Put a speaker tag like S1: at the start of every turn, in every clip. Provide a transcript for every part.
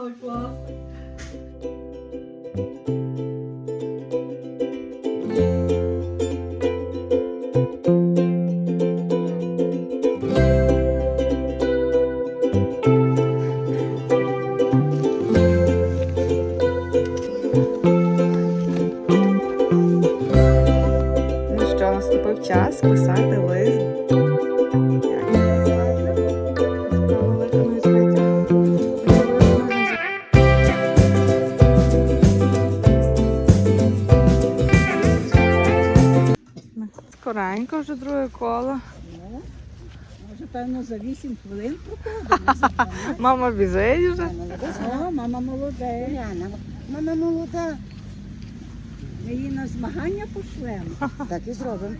S1: Але класно.
S2: Може, певно, за 8 хвилин проходимо. за 12.
S3: Мама біжить вже.
S2: О, мама молода. Мама молода. Ми її на змагання пошлемо.
S4: Так і зробимо.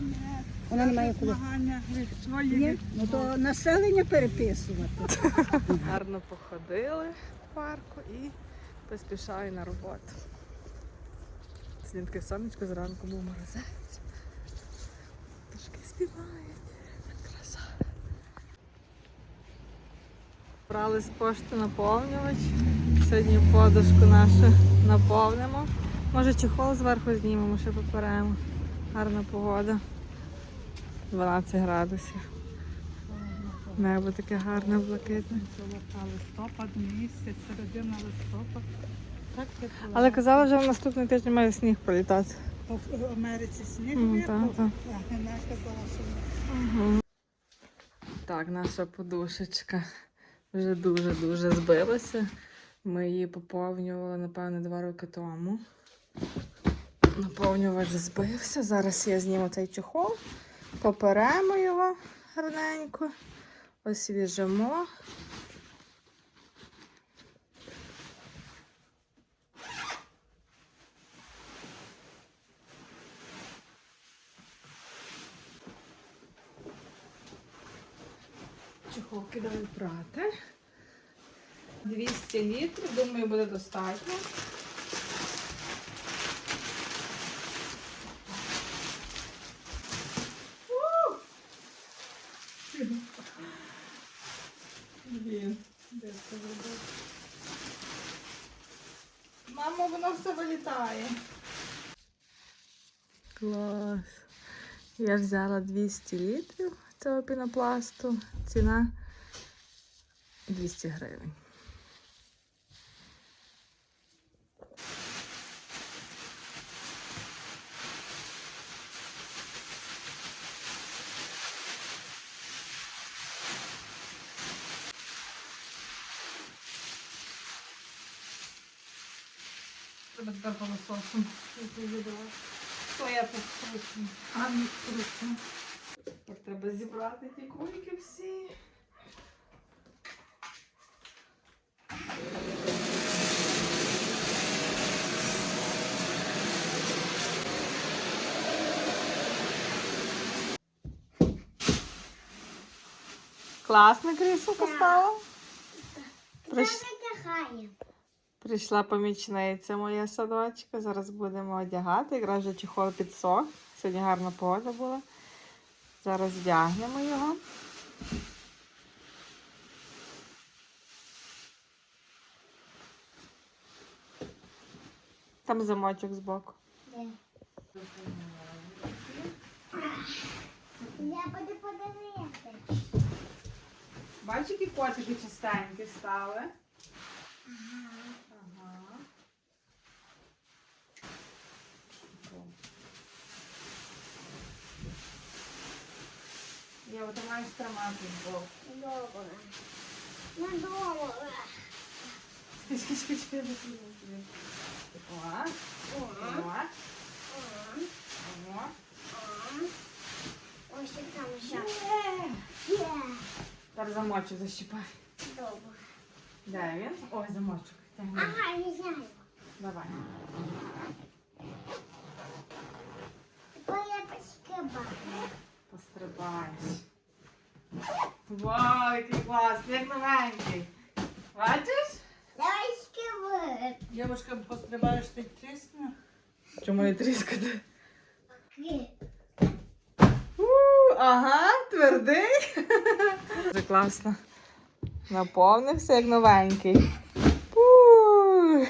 S4: Вона не має коли.
S1: Змагання свої.
S2: Ні? Ну то населення переписувати.
S3: Гарно походили в парку і поспішаю на роботу. Сьогодні таке сонечко зранку був морозець. Трошки співають. Брали з пошти наповнювач. Сьогодні подушку нашу наповнимо. Може чехол зверху знімемо, ще поперемо. Гарна погода. 12 градусів. Небо таке гарне, блакитне.
S1: Листопад місяць, середина листопад. Так.
S3: Але казали, що в наступний тиждень має сніг пролітати.
S1: По в Америці сніг. Вона казала, що ні.
S3: Так, наша подушечка вже дуже-дуже збилася. Ми її поповнювали, напевно, два роки тому. Наповнювач збився. Зараз я зніму цей чохол, поперемо його гарненько, освіжимо. Чохол кидаю прати. 200 літрів, думаю, буде достатньо. Блін, де це? Мамо, воно все вилітає. Клас. Я взяла 200 літрів цього пінопласту. Ціна 200 гривень. Треба тепер пилососом. Що я тут кручу? А не кручу. Так треба зібрати ті кульки всі. Класне крісло поставила. Приш- Прийшла помічниця моя садочка. Зараз будемо одягати. Якраз вже чехол підсох. Сьогодні гарна погода була. Зараз вдягнемо його. Там замочок збоку.
S4: Я буду подивитися.
S3: Бачиш, які котики чистенькі стали. Ага. Я от маєш тримати збоку.
S4: Добре. Ну, добре.
S3: Тобі. О, о, о, о.
S4: Ось там ще.
S3: Тепер замочок защіпай.
S4: Добре.
S3: Де він? Ой, замочок.
S4: Ага, не знаю.
S3: Давай.
S4: Тепер я поскибаю.
S3: Пострибаєш. Вау, який класний, як новенький. Бачиш?
S4: Давай скибай.
S1: Дівчинка, пострибаєш ти трісну.
S3: Чому не тріскати? Ага, твердий. Дуже класно. Наповнився як новенький. Пу.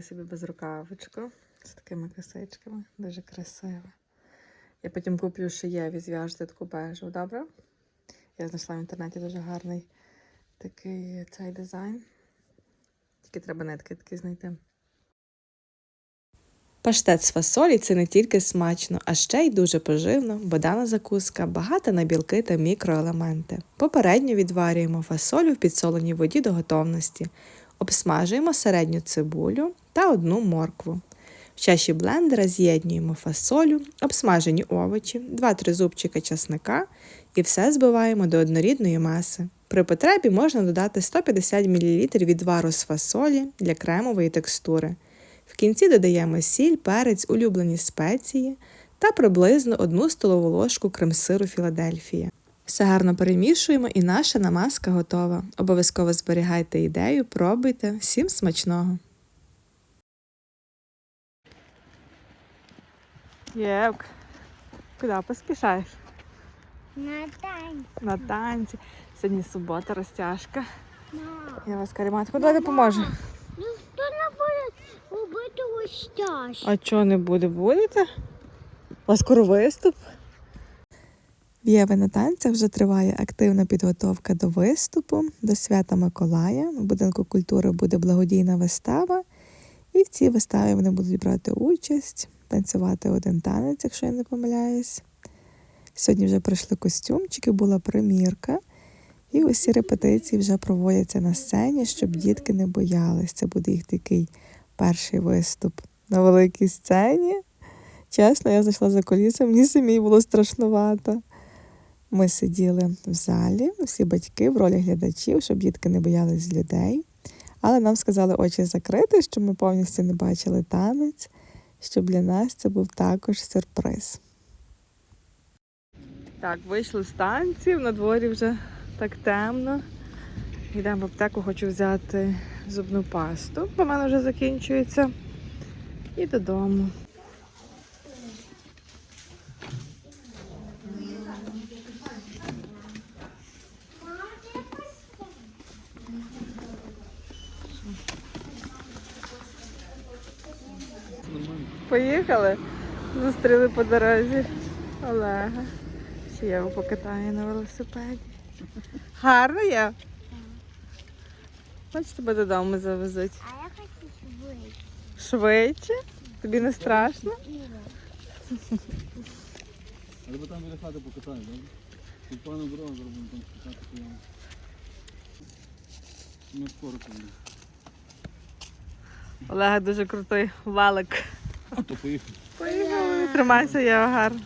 S3: Я собі без рукавичку з такими косичками. Дуже красиво. Я потім куплю ще Єві, зв'яжете таку бежу, добре? Я знайшла в інтернеті дуже гарний такий цей дизайн. Тільки треба нитки такі знайти. Паштет з фасолі це не тільки смачно, а ще й дуже поживно, бо дана закуска багата на білки та мікроелементи. Попередньо відварюємо фасолю в підсоленій воді до готовності, обсмажуємо середню цибулю та одну моркву. В чаші блендера з'єднуємо фасолю, обсмажені овочі, 2-3 зубчика часника і все збиваємо до однорідної маси. При потребі можна додати 150 мл відвару з фасолі для кремової текстури. В кінці додаємо сіль, перець, улюблені спеції та приблизно 1 столову ложку крем-сиру Філадельфія. Все гарно перемішуємо і наша намазка готова. Обов'язково зберігайте ідею, пробуйте. Всім смачного! Євк, куди поспішаєш?
S4: На тань.
S3: На танці. Сьогодні субота, розтяжка.
S4: Мам.
S3: Я вас каріматку, давай допоможу.
S4: Ну хто не буде робити тяж?
S3: А чого не буде? Будете? У вас скоро виступ? В Єви на танцях вже триває активна підготовка до виступу, до свята Миколая. У будинку культури буде благодійна вистава, і в цій виставі вони будуть брати участь, танцювати один танець, якщо я не помиляюсь. Сьогодні вже прийшли костюмчики, була примірка, і усі репетиції вже проводяться на сцені, щоб дітки не боялись. Це буде їх такий перший виступ на великій сцені. Чесно, я зайшла за колісом, мені самій було страшнувато. Ми сиділи в залі, всі батьки в ролі глядачів, щоб дітки не боялись людей. Але нам сказали очі закрити, щоб ми повністю не бачили танець, щоб для нас це був також сюрприз. Так, вийшли з танців, на дворі вже так темно. Йдемо в аптеку, хочу взяти зубну пасту, бо в мене вже закінчується. І додому. Поїхали. Зустріли по дорозі Олега. Ще я його покатаю на велосипеді. Гарно є? Хоч тебе додому завезуть.
S4: А я хочу швидше.
S3: Швидше? Тобі не страшно?
S5: Але бо там біля хати покатаю, добре? Тут пану дорогу зробимо там скакати прямо. Ми скоро поїдемо.
S3: Олега дуже крутий валик.
S5: А то поїхали.
S3: Поїхали. Тримайся, я гарно.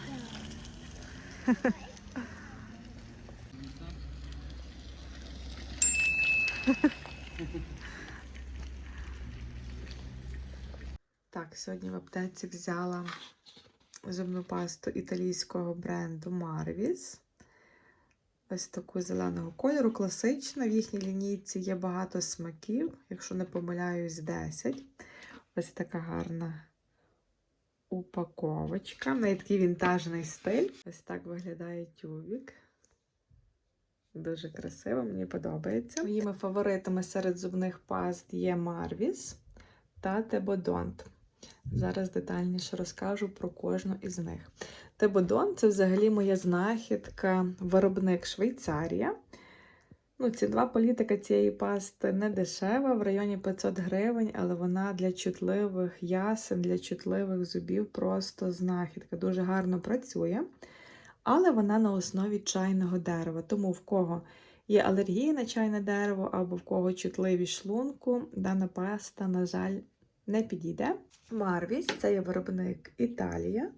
S3: Так, сьогодні в аптеці взяла зубну пасту італійського бренду Marvis. Ось таку зеленого кольору, класична. В їхній лінійці є багато смаків, якщо не помиляюсь, 10. Ось така гарна упаковочка. Неї такий вінтажний стиль. Ось так виглядає тюбік. Дуже красиво, мені подобається. Моїми фаворитами серед зубних паст є Marvis та Тебодонт. Зараз детальніше розкажу про кожну із них. Тебодон це взагалі моя знахідка, виробник Швейцарія. Ну, цінова політика цієї пасти не дешева, в районі 500 гривень, але вона для чутливих ясен, для чутливих зубів просто знахідка. Дуже гарно працює. Але вона на основі чайного дерева. Тому в кого є алергія на чайне дерево або в кого чутливі шлунку, дана паста, на жаль, не підійде. Марвіс це є виробник Італія.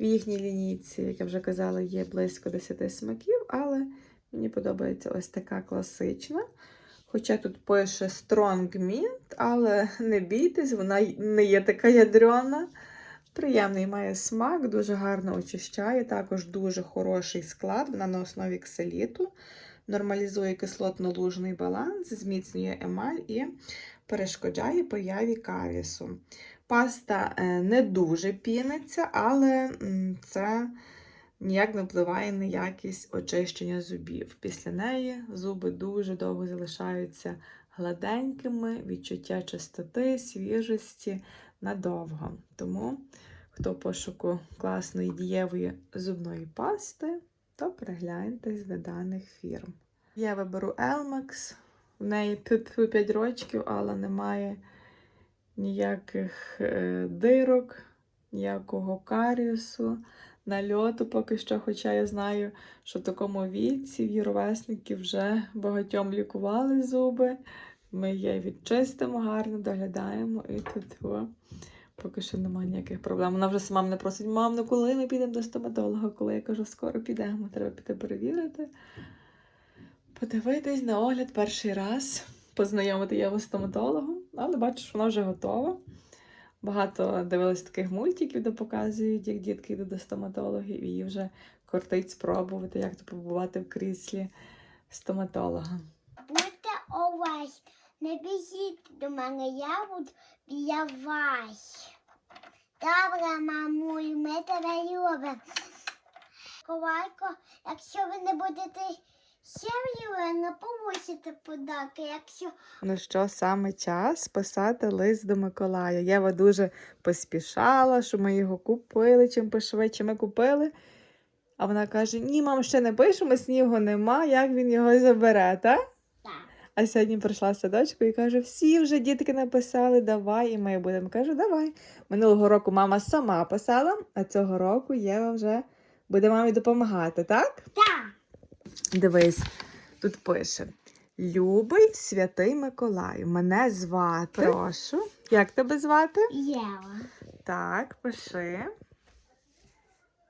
S3: В їхній лінійці, як я вже казала, є близько 10 смаків, але мені подобається ось така класична. Хоча тут пише Strong Mint, але не бійтесь, вона не є така ядрена. Приємний має смак, дуже гарно очищає, також дуже хороший склад. Вона на основі кселіту, нормалізує кислотно-лужний баланс, зміцнює емаль і перешкоджає появі карісу. Паста е, не дуже піниться, але це ніяк не впливає на якість очищення зубів. Після неї зуби дуже довго залишаються гладенькими, відчуття чистоти, свіжості надовго. Тому, хто пошуку класної дієвої зубної пасти, то перегляньтесь до даних фірм. Я виберу Elmex, в неї 5 років, але немає ніяких е, дирок, ніякого каріусу, нальоту поки що. Хоча я знаю, що в такому віці її вже багатьом лікували зуби. Ми її відчистимо, гарно доглядаємо і тут поки що немає ніяких проблем. Вона вже сама мене просить, мам, ну коли ми підемо до стоматолога? Коли я кажу, скоро підемо, треба піти перевірити. Подивитись на огляд перший раз, познайомити Єву з стоматологом, але бачу, що вона вже готова. Багато дивилась таких мультиків, де показують, як дітки йдуть до стоматологів, і її вже кортить спробувати, як то побувати в кріслі стоматолога.
S4: Будьте увесь. Не біжіть до мене, я буду біля вас. Добре, мамуль, ми тебе любимо. Ковайко, якщо ви не будете ще не помусите подарки, якщо
S3: Ну що, саме час писати лист до Миколая. Єва дуже поспішала, що ми його купили, чим пошвидше ми купили. А вона каже: Ні, мам, ще не пишемо, снігу нема, як він його забере, так?
S4: так.
S3: А сьогодні прийшла садочку і каже: всі вже дітки написали, давай, і ми будемо. Кажу, давай. Минулого року мама сама писала, а цього року Єва вже буде мамі допомагати, так?
S4: Так.
S3: Дивись, тут пише: Любий святий Миколаю, мене звати. Прошу. Як тебе звати?
S4: Єва.
S3: Так, пиши.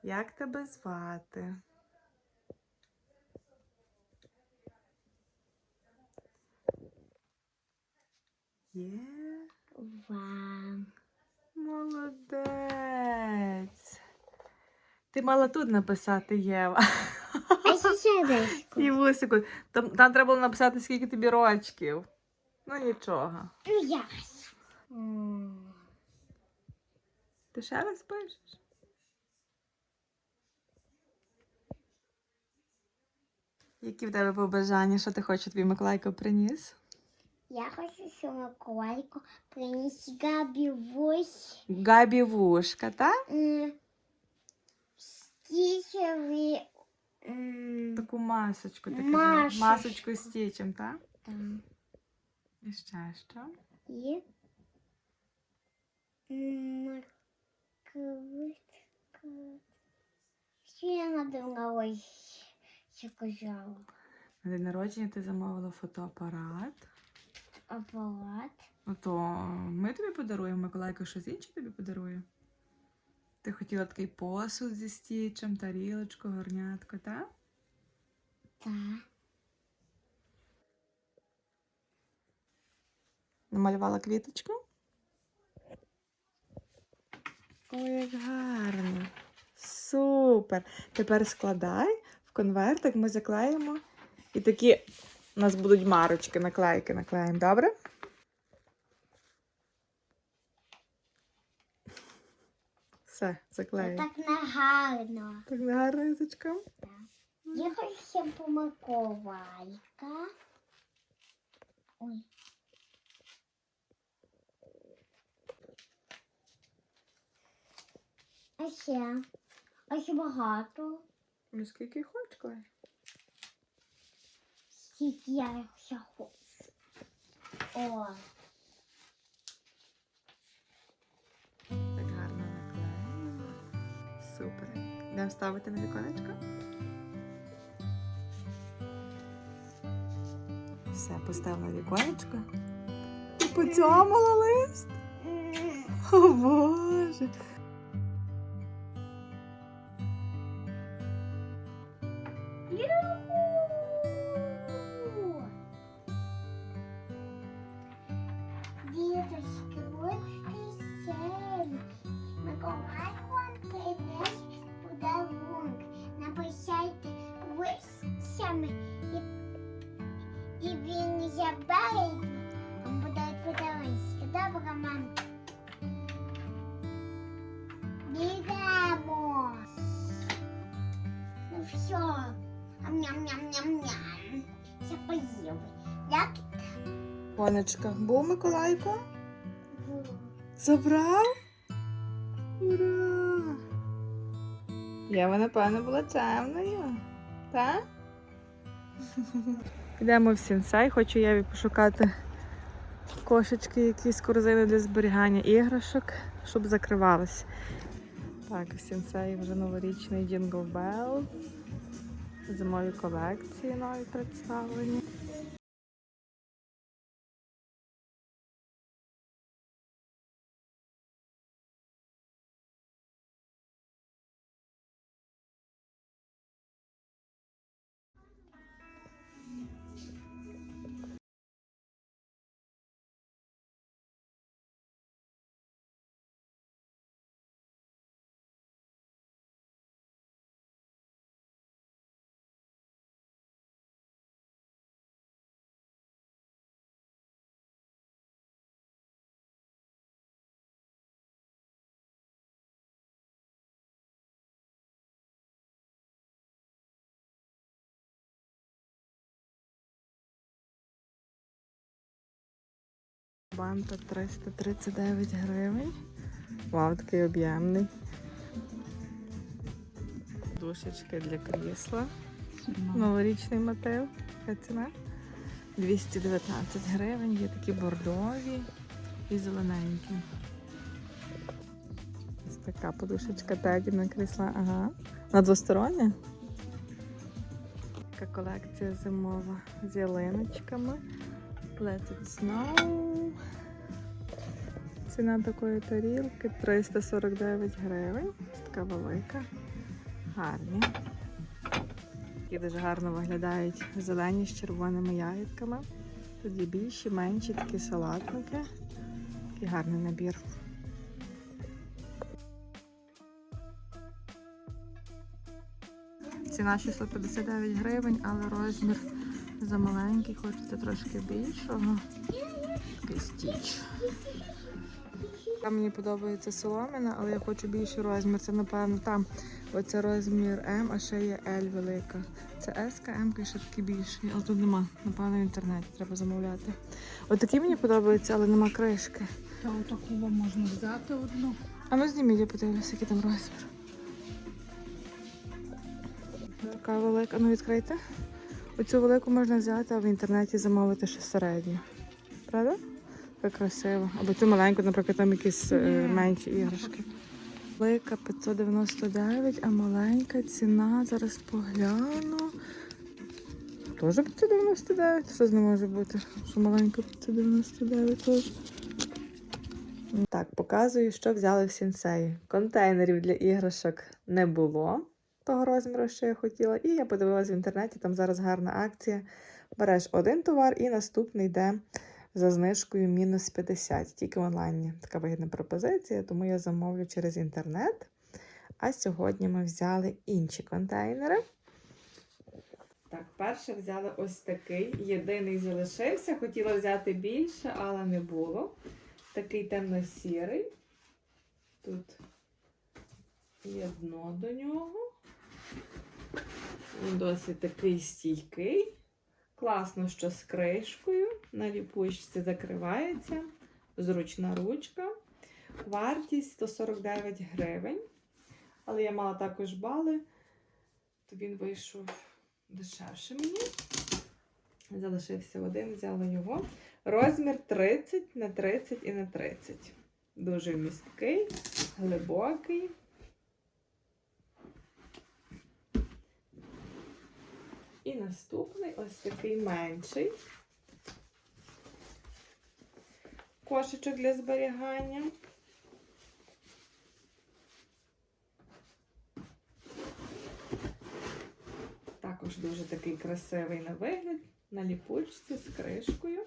S3: Як тебе звати? Є.
S4: Вам.
S3: Молодець. Ти мала тут написати Єва.
S4: А ще сердечко.
S3: І вусику. Там, там треба було написати, скільки тобі рочків. Ну нічого.
S4: П'ять.
S3: Ти ще раз пишеш? Які в тебе побажання, що ти хочеш, твій Миколайко приніс?
S4: Я хочу, щоб Миколайко приніс Габі вось.
S3: Габі вушка, так?
S4: Стічеві.
S3: Таку масочку, ти
S4: Масочку.
S3: Масочку з стічем, так?
S4: Там
S3: І ще що?
S4: є. Накритка. Що я надумала, що казала?
S3: На день народження ти замовила фотоапарат.
S4: Апарат.
S3: Ну то ми тобі подаруємо, Миколайко щось інше тобі подарує. Ти хотіла такий посуд зі стічем, тарілочку, горнятко, так?
S4: Так.
S3: Намалювала квіточку? Ой, як гарно. Супер. Тепер складай в конвертик, ми заклеїмо. І такі у нас будуть марочки, наклейки наклеїмо, добре? Все, заклеїмо.
S4: Так не гарно.
S3: Так гарно, язичком.
S4: Я хочу ще по Ой. А ще. А ще багато.
S3: Ну, скільки хочеш, клей.
S4: Скільки я ще хочу. О.
S3: Супер. Йдемо ставити на віконечко. Все, поставила віконечко. І поцьомала лист. О Боже. Конечка, був Миколайко? Забрав? Ура! Єва, напевно, була темною. Так? Йдемо в сінсай, хочу Єві пошукати кошечки, якісь корзини для зберігання іграшок, щоб закривалися. Так, в сінсеї вже новорічний Jingle Bell. Зимові колекції нові представлені. Банта 339 гривень. Вау, такий об'ємний. Душечки для крісла. Новорічний мотив. Ціна? 219 гривень. Є такі бордові і зелененькі. Ось така подушечка теді на крісла. Ага. На двостороння. Така колекція зимова з ялиночками. Let it snow. Ціна такої тарілки 349 гривень. Така велика. Гарні. Які дуже гарно виглядають зелені з червоними ягідками. Є більші, менші такі салатники. Такий гарний набір. Ціна 659 гривень, але розмір замаленький, хочете трошки більшого. Такий стіч. Там мені подобається соломина, але я хочу більший розмір. Це, напевно, там оце розмір М, а ще є L велика. Це S, М і ще такий більший. Але тут нема. Напевно, в інтернеті треба замовляти. Отакі мені подобаються, але нема кришки.
S1: Та отаку можна взяти одну.
S3: А ну зніміть, я подивлюся, який там розмір. Така велика. Ну відкрийте. Оцю велику можна взяти, а в інтернеті замовити ще середню. Правда? Така красиво. Або цю маленьку, наприклад, там якісь е, менші іграшки. Велика 599, а маленька ціна. Зараз погляну. Теж 599? Що з не може бути? Що маленька 599 теж. Так, показую, що взяли в сінсеї. Контейнерів для іграшок не було того розміру, що я хотіла. І я подивилась в інтернеті, там зараз гарна акція. Береш один товар і наступний йде за знижкою мінус 50, тільки в онлайні. Така вигідна пропозиція, тому я замовлю через інтернет. А сьогодні ми взяли інші контейнери. Так, перше взяли ось такий. Єдиний залишився. Хотіла взяти більше, але не було. Такий темно-сірий. Тут є дно до нього. Він досить такий стійкий. Класно, що з кришкою. На ліпучці закривається. Зручна ручка. Вартість 149 гривень. Але я мала також бали, то він вийшов дешевше мені. Залишився один, взяла його. Розмір 30 на 30 і на 30. Дуже місткий, глибокий. І наступний ось такий менший. Кошечок для зберігання. Також дуже такий красивий на вигляд, на ліпучці з кришкою.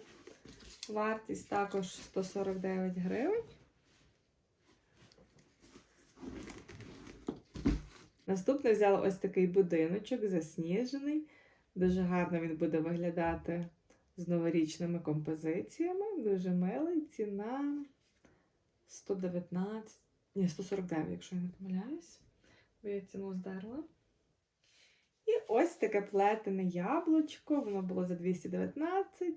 S3: Вартість також 149 гривень. Наступне взяла ось такий будиночок засніжений. Дуже гарно він буде виглядати з новорічними композиціями. Дуже милий. Ціна 119, ні, 149, якщо я не помиляюсь. Бо я ціну здерла. І ось таке плетене яблучко. Воно було за 219.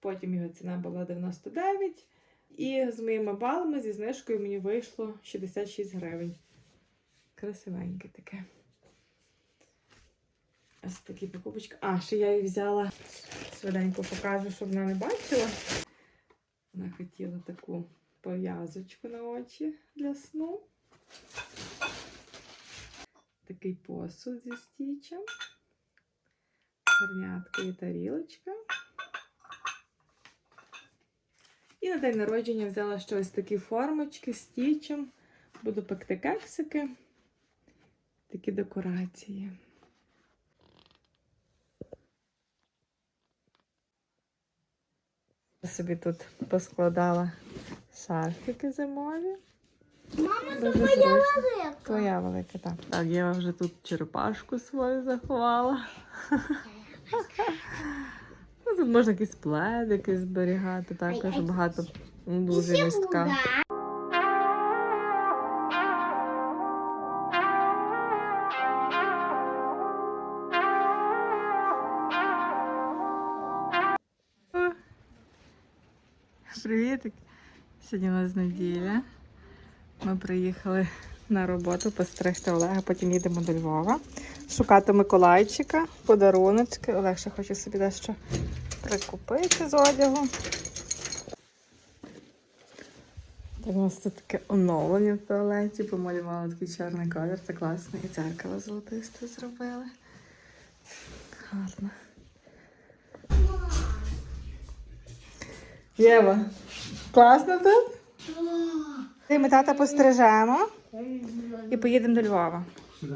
S3: Потім його ціна була 99. І з моїми балами зі знижкою мені вийшло 66 гривень. Красивеньке таке. Ось такі покупочки. А, ще я її взяла. Швиденько покажу, щоб вона не бачила. Вона хотіла таку пов'язочку на очі для сну. Такий посуд зі стічем. Горнятка і тарілочка. І на день народження взяла ще ось такі формочки з стічем. Буду пекти кексики. Такі декорації. Собі тут поскладала шарфики зимові.
S4: Мама,
S3: Дуже
S4: твоя
S3: зручно.
S4: велика.
S3: Твоя велика, так. Так, я вже тут черепашку свою заховала. Ну, Тут можна якісь пледики зберігати, також багато ну, дуже містка. Привітик! Сьогодні у нас неділя. Ми приїхали на роботу постригти Олега, потім їдемо до Львова. Шукати Миколайчика, подаруночки. Олег ще хоче собі дещо прикупити з одягу. Так, у нас тут таке оновлення в туалеті, помалювали такий чорний колір, це класно. І дзеркало золотисте зробили. Гарно. Єва, класно тут? Ти ми тата пострижемо і поїдемо до Львова.
S5: Сюди.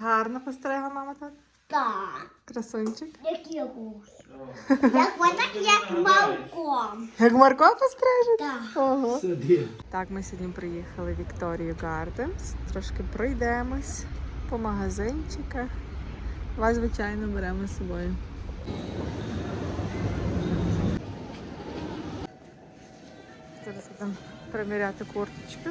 S3: Гарно постригла мама тата.
S4: Так,
S3: Красунчик.
S4: які гуси. Як отак, як малком.
S3: Як Марко постриже?
S4: Так.
S3: Ого. Так, ми сьогодні приїхали в Вікторію Гарденс. Трошки пройдемось по магазинчиках. Вас, звичайно, беремо з собою. Зараз будемо приміряти курточку.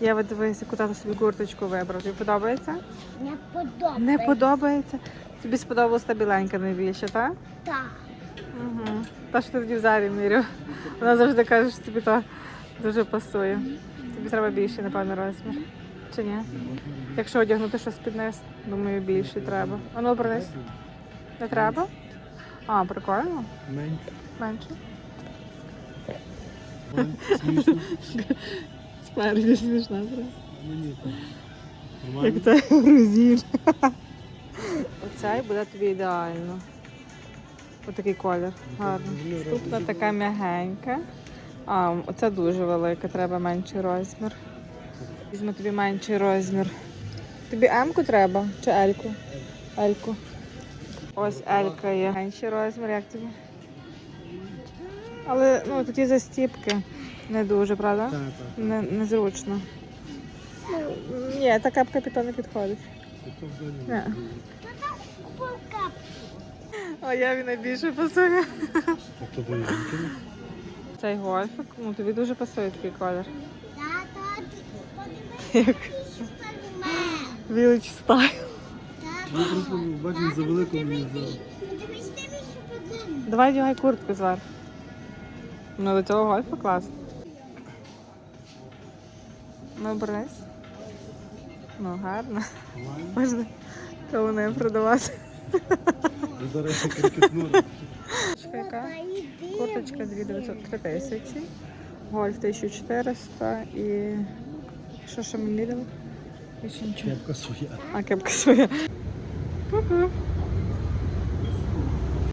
S3: Я от дивись, яку тато собі курточку вибрав. Тобі подобається?
S4: Не подобається.
S3: Не подобається. Тобі сподобалась та біленька найбільше, так?
S4: Так.
S3: Угу. Та, що ти тоді в зарі міряв. Вона завжди каже, що тобі то дуже пасує. Тобі треба більший, напевно, розмір. Чи ні? Якщо одягнути щось під низ, думаю, більший треба. А ну, обернись. Не треба? А, прикольно.
S5: Менше.
S3: Менше.
S5: Смішно.
S3: Спереді смішна просто. Як це грузин. Оцей буде тобі ідеально. Отакий колір. Гарно. Наступна така м'ягенька. А, оця дуже велика, треба менший розмір. Візьму тобі менший розмір. Тобі М-ку треба чи L-ку? L-ку. Ось L-ка є. Менший розмір, як тобі? Але ну, такі застіпки не дуже, правда?
S5: Так, так.
S3: Не, незручно. Ну, ні, та капка під то не підходить. Ні. А я він найбільше пасує.
S5: Тобто до жінки?
S3: Цей гольфик, ну тобі дуже пасує такий колір. Як Village Style.
S5: Просто за мені.
S3: Давай одягай куртку звар. Ну до цього гольфа класно. Ну, обернись. Ну, гарно. Можна кого не продавати.
S5: Зараз я крикетнур.
S3: Курточка яка? Курточка 2900, 3000. Гольф 1400 і... Що ще ми міряли?
S5: Кепка своя.
S3: А кепка своя.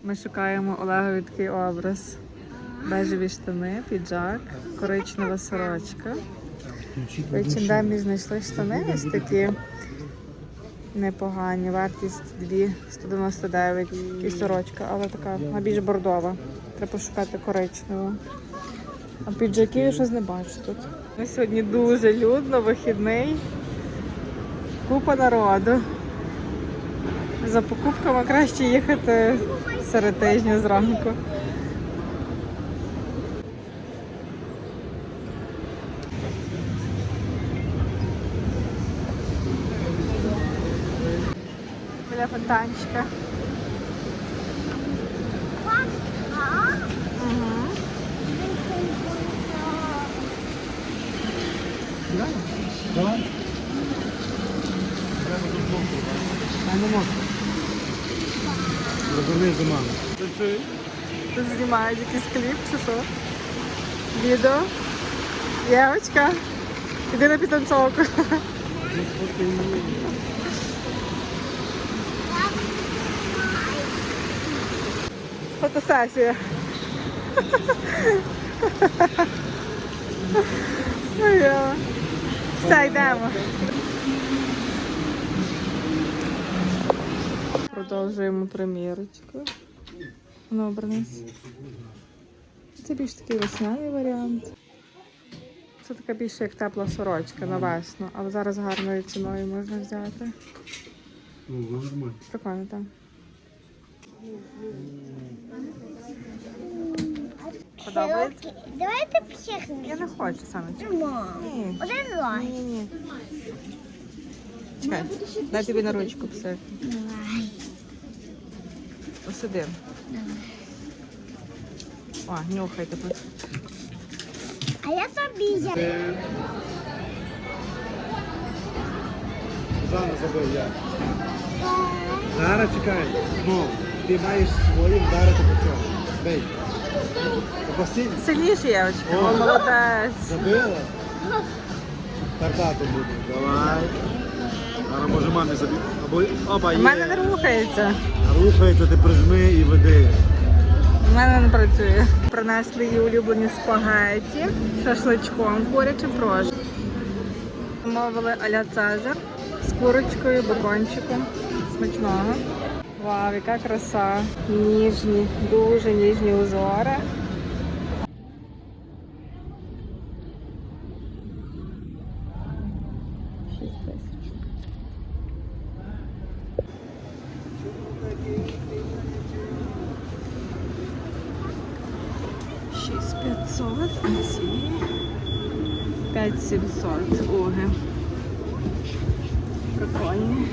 S3: Ми шукаємо Олегові такий образ. Бежеві штани, піджак, коричнева сорочка.
S5: Включіть
S3: В H&M знайшли штани ось такі непогані. Вартість 2 199 і сорочка, але така вона більш бордова. Треба пошукати коричневу. А піджаків я щось не бачу тут. Ну, Сьогодні дуже людно, вихідний. Купа народу. За покупками краще їхати серед тижня зранку. Фонтанчика. Угу.
S5: Давай. А не можна. Розвернись до мами.
S3: Тут знімають якийсь кліп чи що? Відео. Дівчинка. Іди на підтанцовку. Фотосесія. Все, йдемо. Продовжуємо примірочку. Ну, обернись. Це більш такий весняний варіант. Це така більше як тепла сорочка на весну, але зараз гарною ціною можна взяти.
S5: Ну, нормально.
S3: Прикольно, так. Подобається?
S4: Давайте психнемо.
S3: Я не хочу саме. Ні.
S4: Один раз.
S3: Ні, ні. Чекай, дай тобі на ручку все. Посиди. О, нюхайте тут.
S4: А я собі я.
S5: Жанна забив я. Зараз чекай. Знову. Ти маєш своїм вдарити по цьому. Бей. Попасінь.
S3: Сильніше, Євочка.
S5: О.
S3: О, молодець.
S5: Забила. Тартати буде. Давай. Зараз може мамі забив. Або опа,
S3: У
S5: є.
S3: мене не рухається.
S5: Рухається, ти прижми і веди.
S3: У мене не працює. Принесли її улюблені спагетті з шашличком курячим прошу. Замовили аля Цезар з курочкою, бекончиком. Смачного. Вау, яка краса. Ніжні, дуже ніжні узори. Шість тисяч. Шість п'ятсот, а ці п'ять сімсот. Уги. Прикольні.